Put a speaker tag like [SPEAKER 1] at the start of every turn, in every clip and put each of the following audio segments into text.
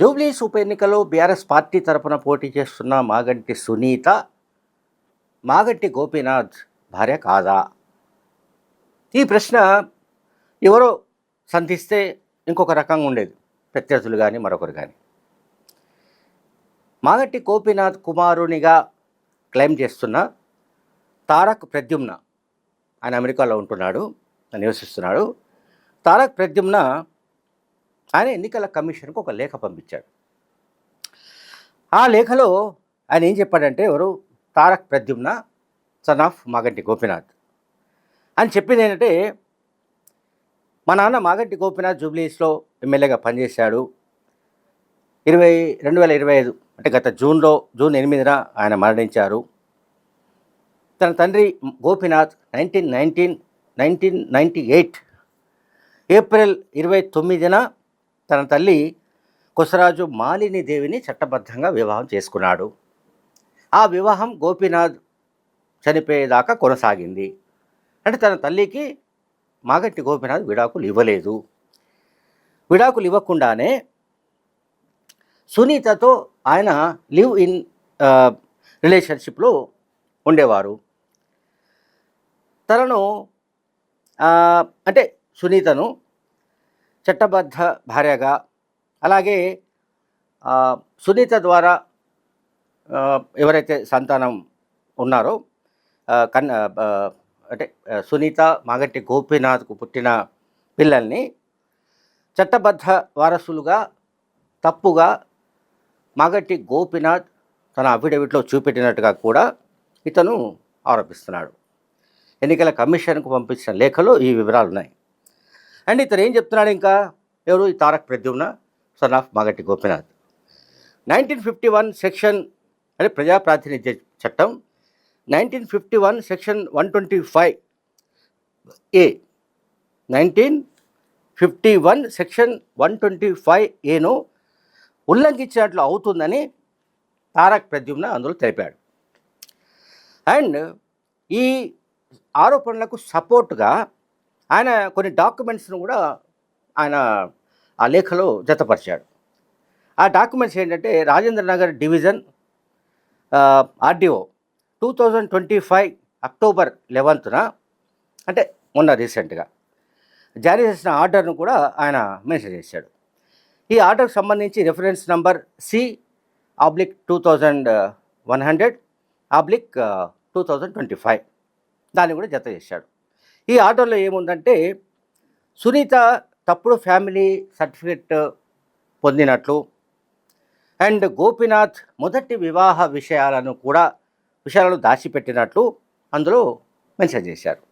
[SPEAKER 1] జూబ్లీస్ ఉప ఎన్నికలో BRS party తరపున పోటీ చేస్తున్న మాగంటి సునీత మాగంటి గోపీనాథ్ భార్య కాదా ఈ ప్రశ్న ఎవరో సంధిస్తే ఇంకొక రకంగా ఉండేది ప్రత్యర్థులు కానీ మరొకరు కానీ మాగంటి గోపీనాథ్ కుమారునిగా క్లెయిమ్ చేస్తున్న తారక్ ప్రద్యుమ్న ఆయన అమెరికాలో ఉంటున్నాడు నివసిస్తున్నాడు. తారక్ ప్రద్యుమ్న ఆయన ఎన్నికల కమిషన్కు ఒక లేఖ పంపించాడు. ఆ లేఖలో ఆయన ఏం చెప్పాడంటే ఎవరు? Tarak Pradyumna son of Maganti Gopinath. అని చెప్పింది ఏంటంటే మా నాన్న మాగంటి గోపినాథ్ జూబ్లీస్లో ఎమ్మెల్యేగా పనిచేశాడు. ఇరవై రెండు వేల ఇరవై ఐదు అంటే గత జూన్లో జూన్ ఎనిమిదిన ఆయన మరణించారు. తన తండ్రి Gopinath nineteen nineteen nineteen ninety eight April ఇరవై తొమ్మిదిన తన తల్లి కుసరాజు మాలిని దేవిని చట్టబద్ధంగా వివాహం చేసుకున్నాడు. ఆ వివాహం గోపీనాథ్ చనిపోయేదాకా కొనసాగింది. అంటే తన తల్లికి మాగంటి గోపీనాథ్ విడాకులు ఇవ్వలేదు. విడాకులు ఇవ్వకుండానే సునీతతో ఆయన లివ్ ఇన్ రిలేషన్షిప్లో ఉండేవారు. తనను అంటే సునీతను చట్టబద్ధ భార్యగా అలాగే సునీత ద్వారా ఎవరైతే సంతానం ఉన్నారో కన్ అంటే సునీత మాగంటి గోపీనాథ్కు పుట్టిన పిల్లల్ని చట్టబద్ధ వారసులుగా తప్పుగా మాగట్టి గోపీనాథ్ తన అఫిడవిట్లో చూపెట్టినట్టుగా కూడా ఇతను ఆరోపిస్తున్నాడు. ఎన్నికల కమిషన్కు పంపించిన లేఖలో ఈ వివరాలు ఉన్నాయి అండ్ ఇతను ఏం చెప్తున్నాడు ఇంకా? ఎవరు? ఈ Tarak Pradyumna son of Magatti Gopinath. Nineteen fifty one section అంటే ప్రజా ప్రాతినిధ్య చట్టం nineteen fifty one section one twenty five A nineteen fifty one section one twenty five ఏను ఉల్లంఘించినట్లు అవుతుందని తారక్ ప్రద్యుమ్న అందులో తెలిపాడు. అండ్ ఈ ఆరోపణలకు సపోర్ట్గా ఆయన కొన్ని డాక్యుమెంట్స్ను కూడా ఆయన ఆ లేఖలో జతపరిచాడు. ఆ డాక్యుమెంట్స్ ఏంటంటే Rajendra Nagar division RDO two thousand twenty five October లెవెన్త్న అంటే మొన్న రీసెంట్గా జారీ చేసిన ఆర్డర్ను కూడా ఆయన మెన్షన్ చేశాడు. ఈ ఆర్డర్కి సంబంధించి reference number C oblique two thousand one hundred oblique two thousand twenty five దాన్ని కూడా జత చేశాడు. ఈ ఆర్డర్లో ఏముందంటే సునీత తప్పుడు ఫ్యామిలీ సర్టిఫికెట్ పొందినట్లు అండ్ గోపీనాథ్ మొదటి వివాహ విషయాలను కూడా విషయాలను దాచిపెట్టినట్లు అందులో మెన్షన్ చేశారు.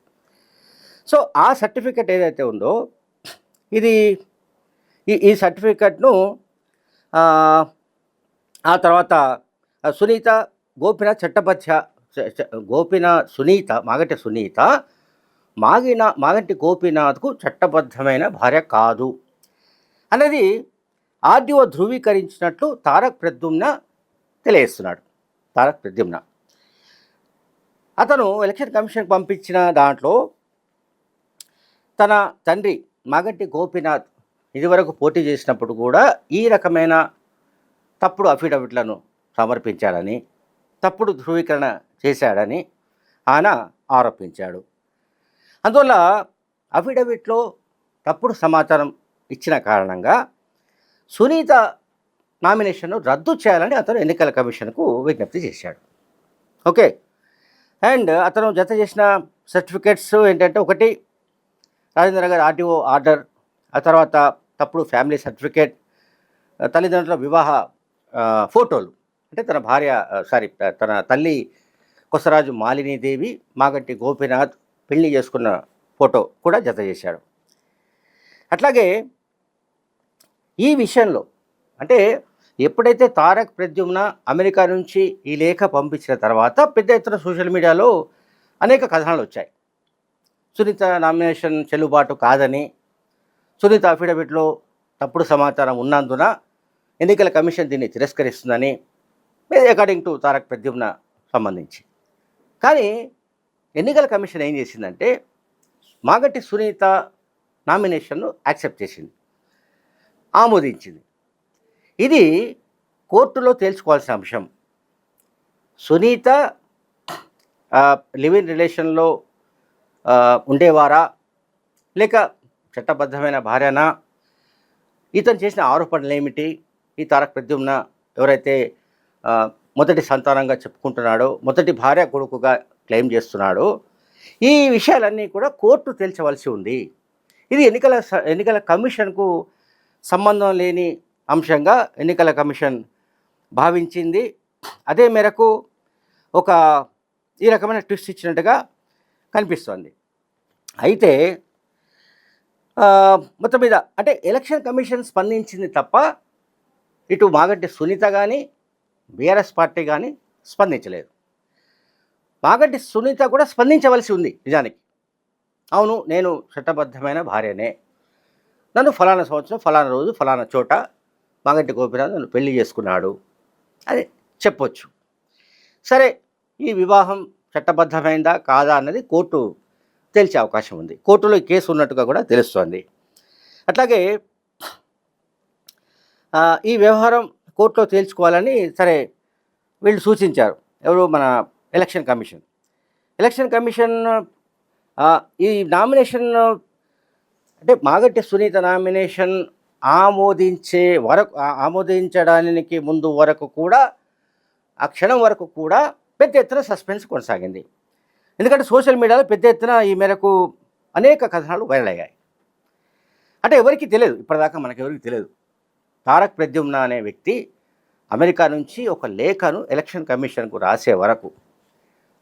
[SPEAKER 1] సో ఆ సర్టిఫికెట్ ఏదైతే ఉందో ఇది ఈ ఈ సర్టిఫికెట్ను ఆ, తర్వాత సునీత గోపినాథ్ చట్టబద్ధ గోపిన గోపినాథ్ సునీత మాగట సునీత మాగిన మాగంటి గోపీనాథ్కు చట్టబద్ధమైన భార్య కాదు. అనేది ఆర్డీఓ ధృవీకరించినట్లు తారక్ ప్రద్యుమ్న తెలియజేస్తున్నాడు. తారక్ ప్రద్యుమ్న. అతను ఎలక్షన్ కమిషన్కి పంపించిన దాంట్లో తన తండ్రి మాగంటి గోపీనాథ్ ఇదివరకు పోటీ చేసినప్పుడు కూడా ఈ రకమైన తప్పుడు అఫిడవిట్లను సమర్పించాడని తప్పుడు ధృవీకరణ చేశాడని ఆయన ఆరోపించాడు. అందువల్ల అఫిడవిట్లో తప్పుడు సమాచారం ఇచ్చిన కారణంగా సునీత నామినేషన్ను రద్దు చేయాలని అతను ఎన్నికల కమిషన్కు విజ్ఞప్తి చేశాడు. ఓకే. అండ్ అతను జత చేసిన సర్టిఫికెట్స్ ఏంటంటే ఒకటి రాజేంద్ర నగర్ ఆర్టీఓ ఆర్డర్ ఆ తర్వాత తప్పుడు ఫ్యామిలీ సర్టిఫికేట్ తల్లిదండ్రుల వివాహ ఫోటోలు. అంటే తన భార్య సారీ తన తల్లి కొసరాజు మాలినీదేవి మాగంటి గోపీనాథ్ పెళ్ళి చేసుకున్న ఫోటో కూడా జత చేశాడు. అట్లాగే ఈ విషయంలో అంటే ఎప్పుడైతే తారక్ ప్రద్యుమ్న అమెరికా నుంచి ఈ లేఖ పంపించిన తర్వాత పెద్ద ఎత్తున సోషల్ మీడియాలో అనేక కథనాలు వచ్చాయి. సునీత నామినేషన్ చెల్లుబాటు కాదని సునీత అఫిడవిట్లో తప్పుడు సమాచారం ఉన్నందున ఎన్నికల కమిషన్ దీన్ని తిరస్కరిస్తుందని అకార్డింగ్ టు తారక్ ప్రద్యుమ్న సంబంధించి. కానీ ఎన్నికల కమిషన్ ఏం చేసిందంటే మాగట్టి సునీత నామినేషన్ను యాక్సెప్ట్ చేసింది. ఆమోదించింది. ఇది కోర్టులో తేల్చుకోవాల్సిన అంశం. సునీత లివ్ ఇన్ రిలేషన్లో ఉండేవారా? లేక చట్టబద్ధమైన భార్యనా? ఇతను చేసిన ఆరోపణలు ఏమిటి ఈ తారక ప్రద్యుమ్న ఎవరైతే మొదటి సంతానంగా చెప్పుకుంటున్నాడో మొదటి భార్య కొడుకుగా క్లెయిమ్ చేస్తున్నాడు. ఈ విషయాలన్నీ కూడా కోర్టు తేల్చవలసి ఉంది. ఇది ఎన్నికల ఎన్నికల కమిషన్కు సంబంధం లేని అంశంగా ఎన్నికల కమిషన్ భావించింది. అదే మేరకు ఒక ఈ రకమైన ట్విస్ట్ ఇచ్చినట్టుగా కనిపిస్తోంది. అయితే మొత్తం మీద అంటే ఎలక్షన్ కమిషన్ స్పందించింది తప్ప ఇటు మాగంటి సునీత కానీ బీఆర్ఎస్ పార్టీ కానీ స్పందించలేదు. మాగంటి సునీత కూడా స్పందించవలసి ఉంది నిజానికి. అవును నేను చట్టబద్ధమైన భార్యనే. నన్ను ఫలానా సంవత్సరం ఫలానా రోజు ఫలానా చోట మాగంటి గోపినాథ్ నన్ను పెళ్ళి చేసుకున్నాడు. అని చెప్పొచ్చు. సరే ఈ వివాహం చట్టబద్ధమైందా కాదా అన్నది కోర్టు తేల్చే అవకాశం ఉంది. కోర్టులో కేసు ఉన్నట్టుగా కూడా తెలుస్తోంది. అట్లాగే ఈ వ్యవహారం కోర్టులో తేల్చుకోవాలని సరే వీళ్ళు సూచించారు. ఎవరు మన ఎలక్షన్ కమిషన్. ఎలక్షన్ కమిషన్ ఈ నామినేషన్ అంటే మాగట్టి సునీత నామినేషన్ ఆమోదించే వరకు ఆమోదించడానికి ముందు వరకు కూడా ఆ క్షణం వరకు కూడా పెద్ద ఎత్తున సస్పెన్స్ కొనసాగింది. ఎందుకంటే సోషల్ మీడియాలో పెద్ద ఎత్తున ఈ మేరకు అనేక కథనాలు వైరల్ అయ్యాయి. అంటే ఎవరికి తెలియదు ఇప్పటిదాకా మనకి ఎవరికి తెలియదు. తారక్ ప్రద్యుమ్న అనే వ్యక్తి అమెరికా నుంచి ఒక లేఖను ఎలక్షన్ కమిషన్కు రాసే వరకు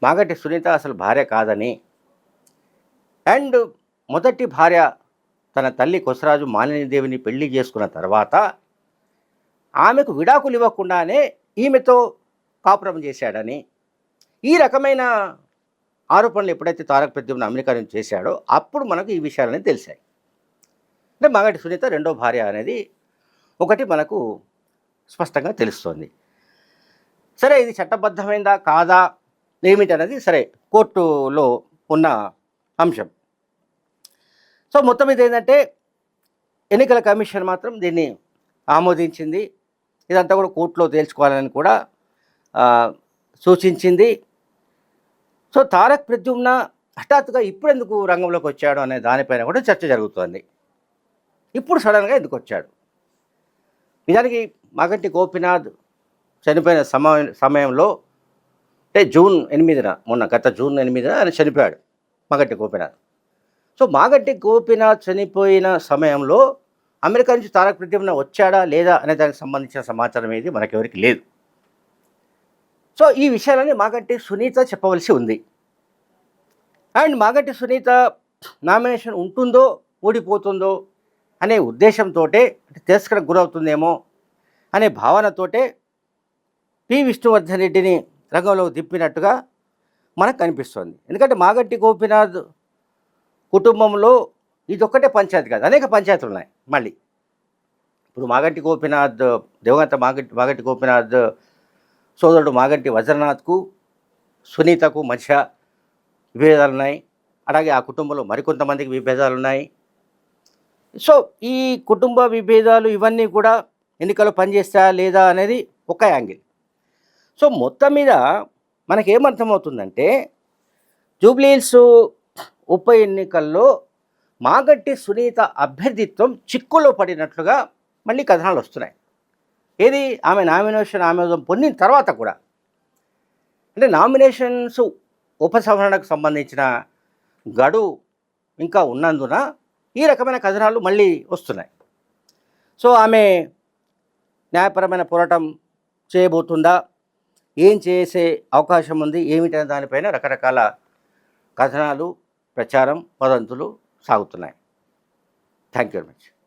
[SPEAKER 1] మాగట్టి సునీత అసలు భార్య కాదని. అండ్ మొదటి భార్య తన తల్లి కొసరాజు మాలినీదేవిని పెళ్ళి చేసుకున్న తర్వాత ఆమెకు విడాకులు ఇవ్వకుండానే ఈమెతో కాపురం చేశాడని. ఈ రకమైన ఆరోపణలు ఎప్పుడైతే తారక ప్రద్యుమ్న అమెరికా నుంచి చేశాడో అప్పుడు మనకు ఈ విషయాలన్నీ తెలిసాయి. అంటే మగటి సునీత రెండో భార్య అనేది ఒకటి మనకు స్పష్టంగా తెలుస్తోంది. సరే ఇది చట్టబద్ధమైందా? కాదా? లిమిట్ అనేది సరే కోర్టులో ఉన్న అంశం. సో మొత్తం మీద ఏంటంటే ఎన్నికల కమిషన్ మాత్రం దీన్ని ఆమోదించింది. ఇదంతా కూడా కోర్టులో తేల్చుకోవాలని కూడా సూచించింది. సో తారక్ ప్రద్యుమ్న హఠాత్తుగా ఇప్పుడు ఎందుకు రంగంలోకి వచ్చాడు అనే దానిపైన కూడా చర్చ జరుగుతోంది. ఇప్పుడు సడన్గా ఎందుకు వచ్చాడు? నిజానికి మగంటి గోపినాథ్ చనిపోయిన సమయం సమయంలో అంటే జూన్ ఎనిమిదిన మొన్న గత జూన్ ఎనిమిదిన ఆయన చనిపోయాడు మాగట్టి గోపినాథ్. సో మాగట్టి గోపినాథ్ చనిపోయిన సమయంలో అమెరికా నుంచి తారక ప్రద్యుమ్న వచ్చాడా లేదా అనే దానికి సంబంధించిన సమాచారం ఏది మనకెవరికి లేదు. సో ఈ విషయాలని మాగట్టి సునీత చెప్పవలసి ఉంది. అండ్ మాగట్టి సునీత నామినేషన్ ఉంటుందో ఓడిపోతుందో అనే ఉద్దేశంతో తిరస్కరణకు గురవుతుందేమో అనే భావనతోటే పి. విష్ణువర్ధన్ రెడ్డిని రంగంలో దిప్పినట్టుగా మనకు కనిపిస్తుంది. ఎందుకంటే మాగట్టి గోపినాథ్ కుటుంబంలో ఇదొక్కటే పంచాయతీ కాదు అనేక పంచాయతీలు ఉన్నాయి మళ్ళీ. ఇప్పుడు మాగంటి గోపినాథ్ దేవగంత మాగంటి మాగంటి గోపినాథ్ సోదరుడు మాగంటి వజ్రనాథ్కు సునీతకు మధ్య విభేదాలు ఉన్నాయి. అలాగే ఆ కుటుంబంలో మరికొంతమందికి విభేదాలు ఉన్నాయి. సో ఈ కుటుంబ విభేదాలు ఇవన్నీ కూడా ఎన్నికలు పనిచేస్తాయా లేదా అనేది ఒక యాంగిల్. సో మొత్తం మీద మనకేమర్థమవుతుందంటే జూబ్లీహిల్స్ ఉప ఎన్నికల్లో మాగట్టి సునీత అభ్యర్థిత్వం చిక్కులో పడినట్లుగా మళ్ళీ కథనాలు వస్తున్నాయి. ఏది? ఆమె నామినేషన్ ఆమె పొందిన తర్వాత కూడా. అంటే నామినేషన్స్ ఉపసంహరణకు సంబంధించిన గడువు ఇంకా ఉన్నందున ఈ రకమైన కథనాలు మళ్ళీ వస్తున్నాయి. సో ఆమె న్యాయపరమైన పోరాటం చేయబోతుందా? ఏం చేసే అవకాశం ఉంది? ఏమిటనే దానిపైన రకరకాల కథనాలు ప్రచారం వదంతులు సాగుతున్నాయి. Thank you very much